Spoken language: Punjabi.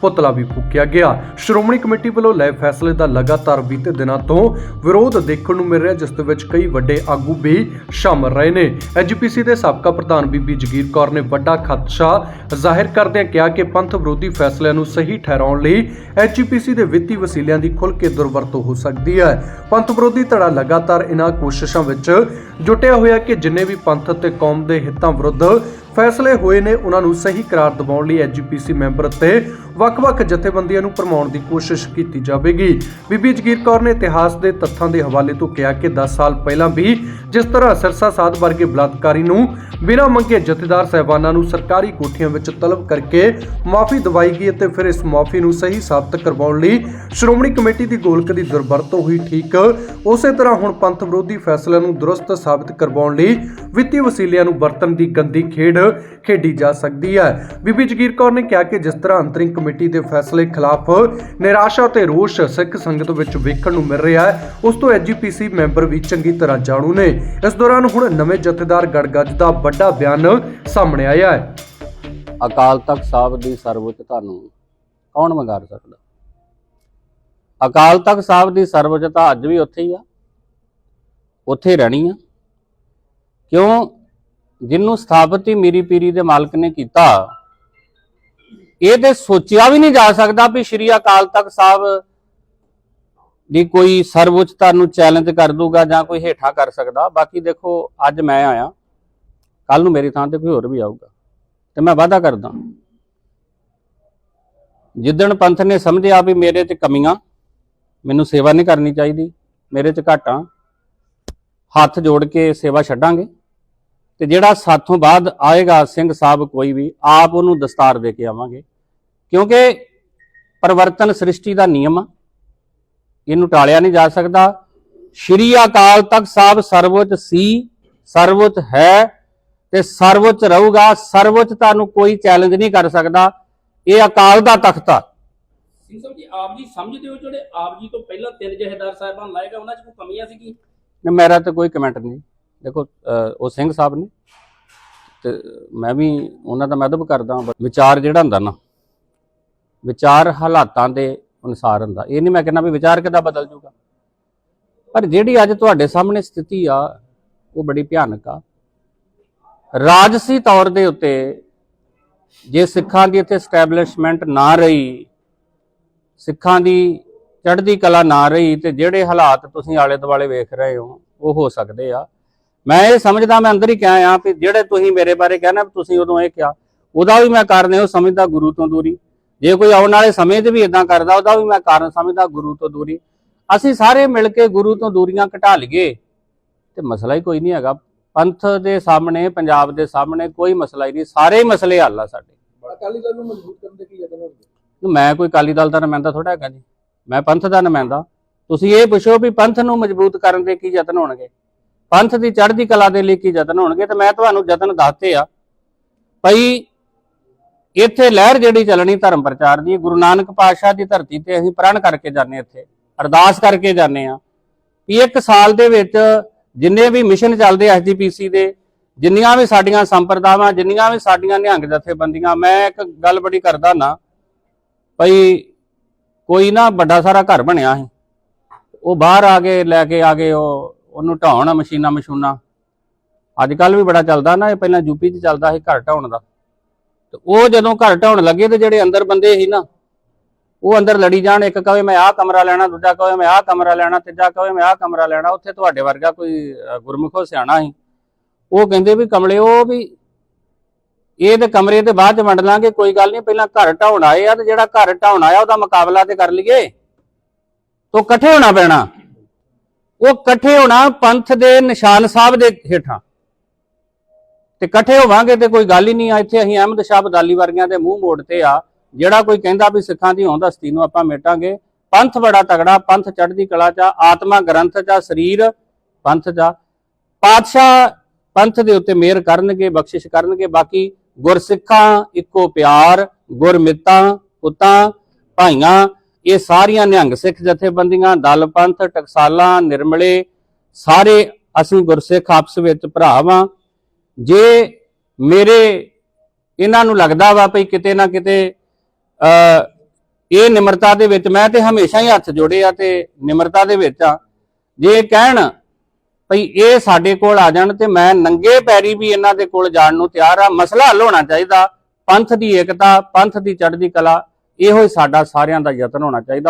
ਪੁਤਲਾ ਵੀ ਫੂਕਿਆ ਗਿਆ। ਸ਼੍ਰੋਮਣੀ ਕਮੇਟੀ ਵੱਲੋਂ ਲਏ ਫੈਸਲੇ ਦਾ ਲਗਾਤਾਰ ਬੀਤੇ ਦਿਨਾਂ ਤੋਂ ਵਿਰੋਧ ਦੇਖਣ ਨੂੰ ਮਿਲ ਰਿਹਾ, ਜਿਸ ਦੇ ਵਿੱਚ ਕਈ ਵੱਡੇ ਆਗੂ ਵੀ ਸ਼ਾਮਲ ਰਹੇ ਨੇ। ਐਜੀਪੀਸੀ ਦੇ ਸਾਬਕਾ ਪ੍ਰਧਾਨ ਬੀਬੀ ਜਗੀਰ ਕੌਰ ਨੇ ਵੱਡਾ ਖਦਸ਼ਾ ਜ਼ਾਹਿਰ ਕਰਦਿਆਂ ਕਿਹਾ ਕਿ ਪੰਥ ਵਿਰੋਧੀ ਫੈਸਲਿਆਂ ਨੂੰ ਸਹੀ ਠਹਿਰਾਉਣ ਲਈ ਐਜੀਪੀਸੀ ਦੇ ਵਿੱਤੀ ਵਸੀਲਿਆਂ ਦੀ ਖੁੱਲ੍ਹ ਕੇ ਦੁਰਵਰਤੋਂ ਹੋ ਸਕਦੀ ਹੈ। ਪੰਥ ਵਿਰੋਧੀ ਧੜਾ ਲਗਾਤਾਰ ਇਹਨਾਂ ਕੋਸ਼ਿਸ਼ਾਂ ਵਿੱਚ ਜੁਟਿਆ ਹੋਇਆ ਕਿ ਜਿੰਨੇ ਵੀ ਪੰਥ ਅਤੇ ਕੌਮ ਦੇ ਹਿੱਤਾਂ ਵਿਰੁੱਧ ਫੈਸਲੇ ਹੋਏ ਨੇ, ਉਹਨਾਂ ਨੂੰ ਸਹੀ ਕਰਾਰ ਦਿਵਾਉਣ ਲਈ ਐਜੀਪੀਸੀ ਮੈਂਬਰ ਅਤੇ ਵੱਖ-ਵੱਖ ਜਥੇਬੰਦੀਆਂ ਨੂੰ ਭਰਮਾਉਣ ਦੀ ਕੋਸ਼ਿਸ਼ ਕੀਤੀ ਜਾਵੇਗੀ। ਬੀਬੀ ਜਗੀਰ ਕੌਰ ਨੇ ਇਤਿਹਾਸ ਦੇ ਤੱਥਾਂ ਦੇ ਹਵਾਲੇ ਤੋਂ ਕਿਹਾ ਕਿ 10 ਸਾਲ ਪਹਿਲਾਂ ਵੀ ਜਿਸ ਤਰ੍ਹਾਂ ਸਿਰਸਾ ਸਾਧ ਵਰਗੇ ਬਲਾਤਕਾਰੀ ਨੂੰ ਬਿਨਾਂ ਮੰਗੇ ਜਥੇਦਾਰ ਸਹਿਬਾਨਾਂ ਨੂੰ ਸਰਕਾਰੀ ਕੋਠੀਆਂ ਵਿੱਚ ਤਲਬ ਕਰਕੇ ਮਾਫੀ ਦਵਾਈ ਗਈ ਅਤੇ ਫਿਰ ਇਸ ਮਾਫੀ ਨੂੰ ਸਹੀ ਸਾਬਤ ਕਰਵਾਉਣ ਲਈ ਸ਼੍ਰੋਮਣੀ ਕਮੇਟੀ ਦੀ ਗੋਲਕ ਦੀ ਦੁਰਵਰਤੋਂ ਹੋਈ ਠੀਕ। ਉਸੇ ਤਰ੍ਹਾਂ ਹੁਣ ਪੰਥ ਵਿਰੋਧੀ ਫੈਸਲਿਆਂ ਨੂੰ ਦਰੁਸਤ ਸਾਬਤ ਕਰਵਾਉਣ ਲਈ ਵਿੱਤੀ ਵਸੀਲਿਆਂ ਨੂੰ ਵਰਤਣ ਦੀ ਗੰਦੀ ਖੇਡ ਖੇਡੀ ਜਾ ਸਕਦੀ ਹੈ। ਬੀਬੀ ਜਗੀਰ ਕੌਰ ਨੇ ਕਿਹਾ ਕਿ ਜਿਸ ਤਰ੍ਹਾਂ ਅੰਤਰਿੰਗ ਕਮੇਟੀ ਦੇ ਫੈਸਲੇ ਖਿਲਾਫ ਨਿਰਾਸ਼ਾ ਤੇ ਰੋਸ਼ ਸਿੱਖ ਸੰਗਤ ਵਿੱਚ ਵੇਖਣ ਨੂੰ ਮਿਲ ਰਿਹਾ ਹੈ, ਉਸ ਤੋਂ ਐਜੀਪੀਸੀ ਮੈਂਬਰ ਵੀ ਚੰਗੀ ਤਰ੍ਹਾਂ ਜਾਣੂ ਨੇ। ਇਸ ਦੌਰਾਨ ਹੁਣ ਨਵੇਂ ਜਥੇਦਾਰ ਗੜਗੱਜ ਦਾ ਵੱਡਾ ਬਿਆਨ ਸਾਹਮਣੇ ਆਇਆ ਹੈ। ਅਕਾਲ ਤਖਤ ਸਾਹਿਬ ਦੀ ਸਰਵਉੱਚਤਾ ਨੂੰ ਕੌਣ ਮੰਗਾਰ ਸਕਦਾ? ਅਕਾਲ ਤਖਤ ਸਾਹਿਬ ਦੀ ਸਰਵਉੱਚਤਾ ਅੱਜ ਵੀ ਉੱਥੇ ਹੀ ਆ। ਉੱਥੇ ਰਹਿਣੀ ਆ। ਕਿਉਂ? ਜਿਹਨੂੰ ਸਥਾਪਿਤ ਹੀ ਮੀਰੀ ਪੀਰੀ ਦੇ ਮਾਲਕ ਨੇ ਕੀਤਾ, ਇਹ ਤੇ ਸੋਚਿਆ ਵੀ ਨਹੀਂ ਜਾ ਸਕਦਾ ਵੀ ਸ਼੍ਰੀ ਅਕਾਲ ਤਖਤ ਸਾਹਿਬ ਦੀ ਕੋਈ ਸਰਵਉੱਚਤਾ ਨੂੰ ਚੈਲੰਜ ਕਰ ਦੂਗਾ ਜਾਂ ਕੋਈ ਹੇਠਾਂ ਕਰ ਸਕਦਾ। ਬਾਕੀ ਦੇਖੋ, ਅੱਜ ਮੈਂ ਆਇਆ ਕੱਲ ਨੂੰ ਮੇਰੀ ਥਾਂ ਤੇ ਕੋਈ ਹੋਰ ਵੀ ਆਊਗਾ, ਤੇ ਮੈਂ ਵਾਅਦਾ ਕਰਦਾ। ਜਿੱਦਣ ਪੰਥ ਨੇ ਸਮਝਿਆ ਵੀ ਮੇਰੇ 'ਚ ਕਮੀਆਂ, ਮੈਨੂੰ ਸੇਵਾ ਨਹੀਂ ਕਰਨੀ ਚਾਹੀਦੀ, ਮੇਰੇ 'ਚ ਘਾਟਾਂ, ਹੱਥ ਜੋੜ ਕੇ ਸੇਵਾ ਛੱਡਾਂਗੇ। ਤੇ ਜਿਹੜਾ ਸਾਥੋਂ ਬਾਅਦ ਆਏਗਾ ਸਿੰਘ ਸਾਹਿਬ ਕੋਈ ਵੀ ਆਪ ਉਹਨੂੰ ਦਸਤਾਰ ਦੇ ਕੇ ਆਵਾਂਗੇ। ਕਿਉਂਕਿ ਪਰਵਰਤਨ ਸ੍ਰਿਸ਼ਟੀ ਦਾ ਨਿਯਮ ਆ। ਇਹਨੂੰ ਟਾਲਿਆ ਨਹੀਂ ਜਾ ਸਕਦਾ। ਸ਼੍ਰੀ ਅਕਾਲ ਤਖਤ ਸਾਹਿਬ ਸਰਵਉੱਚ ਸੀ ਸਰਵਉੱਚ ਹੈ ਤੇ ਸਰਵਉੱਚ ਰਹੂਗਾ। ਸਰਵਉੱਚਤਾ ਨੂੰ ਕੋਈ ਚੈਲੰਜ ਨਹੀਂ ਕਰ ਸਕਦਾ। ਇਹ ਅਕਾਲ ਦਾ ਤਖਤ ਆ। ਸਿੰਘ ਸਾਹਿਬ ਜੀ ਆਪ ਜੀ ਸਮਝਦੇ ਹੋ ਜਿਹੜੇ ਆਪ ਜੀ ਤੋਂ ਪਹਿਲਾਂ ਤਿੰਨ ਜਹੇਦਾਰ ਸਾਹਿਬਾਨ ਲਾਏਗਾ ਉਹਨਾਂ 'ਚ ਕੋਈ ਕਮੀਆਂ ਸੀ ਕੀ ਮੇਰਾ ਤਾਂ ਕੋਈ ਕਮੈਂਟ ਨਹੀਂ। ਦੇਖੋ ਉਹ ਸਿੰਘ ਸਾਹਿਬ ਨੇ ਤੇ ਮੈਂ ਵੀ ਉਹਨਾਂ ਦਾ ਮਦਦ ਕਰਦਾ ਵਿਚਾਰ ਜਿਹੜਾ ਹੁੰਦਾ ਨਾ, ਵਿਚਾਰ ਹਾਲਾਤਾਂ ਦੇ ਅਨੁਸਾਰ ਹੁੰਦਾ। ਇਹ ਨਹੀਂ ਮੈਂ ਕਹਿੰਦਾ ਵੀ ਵਿਚਾਰ ਕਿੱਦਾਂ ਬਦਲ ਜੂਗਾ। ਪਰ ਜਿਹੜੀ ਅੱਜ ਤੁਹਾਡੇ ਸਾਹਮਣੇ ਸਥਿਤੀ ਆ, ਉਹ ਬੜੀ ਭਿਆਨਕ ਆ। ਰਾਜਸੀ ਤੌਰ ਦੇ ਉੱਤੇ ਜੇ ਸਿੱਖਾਂ ਦੀ ਇੱਥੇ ਸਟੈਬਲਿਸ਼ਮੈਂਟ ਨਾ ਰਹੀ, ਸਿੱਖਾਂ ਦੀ ਚੜ੍ਹਦੀ ਕਲਾ ਨਾ ਰਹੀ ਤੇ ਜਿਹੜੇ ਹਾਲਾਤ ਤੁਸੀਂ ਆਲੇ ਦੁਆਲੇ ਵੇਖ ਰਹੇ ਹੋ, ਉਹ ਹੋ ਸਕਦੇ ਆ। ਮੈਂ ਇਹ ਸਮਝਦਾ ਮੈਂ ਅੰਦਰ ਹੀ ਕਿਹਾ ਆ ਕਿ ਜਿਹੜੇ ਤੁਸੀਂ ਮੇਰੇ ਬਾਰੇ ਕਹਿਣਾ ਵੀ ਤੁਸੀਂ ਉਦੋਂ ਇਹ ਕਿਹਾ। ਉਹਦਾ ਵੀ ਮੈਂ ਕਾਰਨ ਇਹੋ ਸਮਝਦਾ ਗੁਰੂ ਤੋਂ ਦੂਰੀ। ਜੇ ਕੋਈ ਆਉਣ ਵਾਲੇ ਸਮੇਂ 'ਚ ਵੀ ਇਦਾਂ ਕਰਦਾ ਉਹਦਾ ਵੀ ਮੈਂ ਕਾਰਨ ਸਮਝਦਾ ਗੁਰੂ ਤੋਂ ਦੂਰੀ। ਅਸੀਂ ਸਾਰੇ ਮਿਲ ਕੇ ਗੁਰੂ ਤੋਂ ਦੂਰੀਆਂ ਘਟਾ ਲਈਏ ਤੇ ਮਸਲਾ ਹੀ ਕੋਈ ਨਹੀਂ ਹੈਗਾ। ਪੰਥ ਦੇ ਸਾਹਮਣੇ ਪੰਜਾਬ ਦੇ ਸਾਹਮਣੇ ਕੋਈ ਮਸਲਾ ਹੀ ਨਹੀਂ। ਸਾਰੇ ਹੀ ਮਸਲੇ ਹੱਲ ਆ ਸਾਡੇ। ਅਕਾਲੀ ਦਲ ਨੂੰ ਮਜ਼ਬੂਤ ਕਰਨ ਦੇ ਕੀ ਯਤਨ ਹੋਣਗੇ ਮੈਂ ਕੋਈ ਕਾਲੀ ਦਲ ਦਾ ਨੁਮਾਇੰਦਾ ਥੋੜਾ ਹੈਗਾ ਜੀ। ਮੈਂ ਪੰਥ ਦਾ ਨੁਮਾਇੰਦਾ। ਤੁਸੀਂ ਇਹ ਪੁੱਛੋ ਵੀ ਪੰਥ ਨੂੰ ਮਜ਼ਬੂਤ ਕਰਨ ਦੇ ਕੀ ਯਤਨ ਹੋਣਗੇ? ਪੰਥ ਦੀ ਚੜ੍ਹਦੀ ਕਲਾ ਦੇ ਲਈ ਕੀ ਯਤਨ ਹੋਣਗੇ ਤੇ ਮੈਂ ਤੁਹਾਨੂੰ ਯਤਨ ਦੱਸਤੇ ਆ। ਭਈ ਇੱਥੇ ਲਹਿਰ ਜਿਹੜੀ ਚੱਲਣੀ ਧਰਮ ਪ੍ਰਚਾਰ ਦੀ, ਗੁਰੂ ਨਾਨਕ ਪਾਤਸ਼ਾਹ ਦੀ ਧਰਤੀ ਤੇ ਅਸੀਂ ਪ੍ਰਣ ਕਰਕੇ ਜਾਂਦੇ ਇੱਥੇ, ਅਰਦਾਸ ਕਰਕੇ ਜਾਂਦੇ ਆ ਵੀ ਇੱਕ ਸਾਲ ਦੇ ਵਿੱਚ ਜਿੰਨੇ ਵੀ ਮਿਸ਼ਨ ਚੱਲਦੇ ਐਸਜੀਪੀਸੀ ਦੇ, ਜਿੰਨੀਆਂ ਵੀ ਸਾਡੀਆਂ ਸੰਪਰਦਾਵਾਂ, ਜਿੰਨੀਆਂ ਵੀ ਸਾਡੀਆਂ ਨਿਹੰਗ ਜਥੇਬੰਦੀਆਂ, ਮੈਂ ਇੱਕ ਗੱਲ ਬੜੀ ਕਰਦਾ ਨਾ, ਭਈ ਕੋਈ ਨਾ ਵੱਡਾ ਸਾਰਾ ਘਰ ਬਣਿਆ ਸੀ। ਉਹ ਬਾਹਰ ਆ ਕੇ, ਲੈ ਕੇ ਆ ਗਏ ਉਹ ਉਹਨੂੰ ਢਾਉਣ, ਮਸ਼ੀਨਾਂ ਮਸ਼ੂਨਾਂ। ਅੱਜ ਕੱਲ ਵੀ ਬੜਾ ਚੱਲਦਾ ਨਾ, ਇਹ ਪਹਿਲਾਂ ਯੂਪੀ 'ਚ ਚੱਲਦਾ ਸੀ ਘਰ ਢਾਉਣ ਦਾ। ਤੇ ਉਹ ਜਦੋਂ ਘਰ ਢਾਉਣ ਲੱਗੇ ਤੇ ਜਿਹੜੇ ਅੰਦਰ ਬੰਦੇ ਸੀ ਨਾ, ਉਹ ਅੰਦਰ ਲੜੀ ਜਾਣ, ਇੱਕ ਕਹੇ ਮੈਂ ਆਹ ਕਮਰਾ ਲੈਣਾ, ਦੂਜਾ ਕਹੇ ਮੈਂ ਆਹ ਕਮਰਾ ਲੈਣਾ, ਤੀਜਾ ਕਹੇ ਮੈਂ ਆਹ ਕਮਰਾ ਲੈਣਾ, ਉੱਥੇ ਤੁਹਾਡੇ ਵਰਗਾ ਕੋਈ ਗੁਰਮੁਖੋ ਸਿਆਣਾ ਸੀ। ਉਹ ਕਹਿੰਦੇ ਵੀ ਕਮਲੇ, ਉਹ ਵੀ ਇਹ ਤੇ ਕਮਰੇ ਤੇ ਬਾਅਦ ਚ ਵੰਡ ਲਾਂਗੇ, ਕੋਈ ਗੱਲ ਨਹੀਂ, ਪਹਿਲਾਂ ਘਰ ਢਾਉਣ ਆਏ ਆ ਤੇ ਜਿਹੜਾ ਘਰ ਢਾਉਣ ਆਇਆ, ਉਹਦਾ ਮੁਕਾਬਲਾ ਤੇ ਕਰ ਲਈਏ। ਤੋ ਇਕੱਠੇ ਹੋਣਾ ਪੈਣਾ। ਉਹ ਇਕੱਠੇ ਹੋਣਾ ਪੰਥ ਦੇ ਨਿਸ਼ਾਨ ਸਾਹਿਬ ਦੇ ਹੇਠਾਂ। ਤੇ ਇਕੱਠੇ ਹੋਵਾਂਗੇ ਤੇ ਕੋਈ ਗੱਲ ਹੀ ਨਹੀਂ ਆ, ਇੱਥੇ ਅਸੀਂ ਅਹਿਮਦ ਸ਼ਾਹ ਬਦਾਲੀ ਵਰਗਿਆਂ ਦੇ ਮੂੰਹ ਮੋੜ ਤੇ ਆ। ਜਿਹੜਾ ਕੋਈ ਕਹਿੰਦਾ ਵੀ ਸਿੱਖਾਂ ਦੀ ਹੋਂਦ ਹਸਤੀ ਨੂੰ ਆਪਾਂ ਮੇਟਾਂਗੇ। ਪੰਥ ਬੜਾ ਤਗੜਾ, ਪੰਥ ਚੜ੍ਹਦੀ ਕਲਾ ਚ ਆਤਮਾ ਗ੍ਰੰਥ ਚ ਸਰੀਰ ਪੰਥ ਦਾ ਪਾਤਸ਼ਾਹ ਪੰਥ ਦੇ ਉੱਤੇ ਮਿਹਰ ਕਰਨਗੇ, ਬਖਸ਼ਿਸ਼ ਕਰਨਗੇ, ਬਾਕੀ ਗੁਰਸਿੱਖਾਂ ਇੱਕੋ ਪਿਆਰ, ਗੁਰਮਿੱਤਾਂ, ਪੁੱਤਾਂ, ਭਾਈਆਂ ਇਹ ਸਾਰੀਆਂ ਨਿਹੰਗ ਸਿੱਖ ਜਥੇਬੰਦੀਆਂ ਦਲ ਪੰਥ ਟਕਸਾਲਾਂ, ਨਿਰਮਲੇ, ਸਾਰੇ ਅਸੀਂ ਗੁਰਸਿੱਖ ਆਪਸ ਵਿੱਚ ਭਰਾ ਵਾਂ। ਜੇ ਮੇਰੇ ਇਹਨਾਂ ਨੂੰ ਲੱਗਦਾ ਵਾ ਭਈ ਕਿਤੇ ਨਾ ਕਿਤੇ ਇਹ ਨਿਮਰਤਾ ਦੇ ਵਿੱਚ ਮੈਂ ਤੇ ਹਮੇਸ਼ਾ ਹੀ ਹੱਥ ਜੋੜੇ ਆ ਤੇ ਨਿਮਰਤਾ ਦੇ ਵਿੱਚ ਆ। ਜੇ ਕਹਿਣ ਭਈ ਇਹ ਸਾਡੇ ਕੋਲ ਆ ਜਾਣ ਤੇ ਮੈਂ ਨੰਗੇ ਪੈਰੀ ਵੀ ਇਹਨਾਂ ਦੇ ਕੋਲ ਜਾਣ ਨੂੰ ਤਿਆਰ ਆ। ਮਸਲਾ ਹੱਲ ਹੋਣਾ ਚਾਹੀਦਾ ਪੰਥ ਦੀ ਏਕਤਾ, ਪੰਥ ਦੀ ਚੜ੍ਹਦੀ ਕਲਾ ਇਹੋ ਹੀ ਸਾਡਾ ਸਾਰਿਆਂ ਦਾ ਯਤਨ ਹੋਣਾ ਚਾਹੀਦਾ।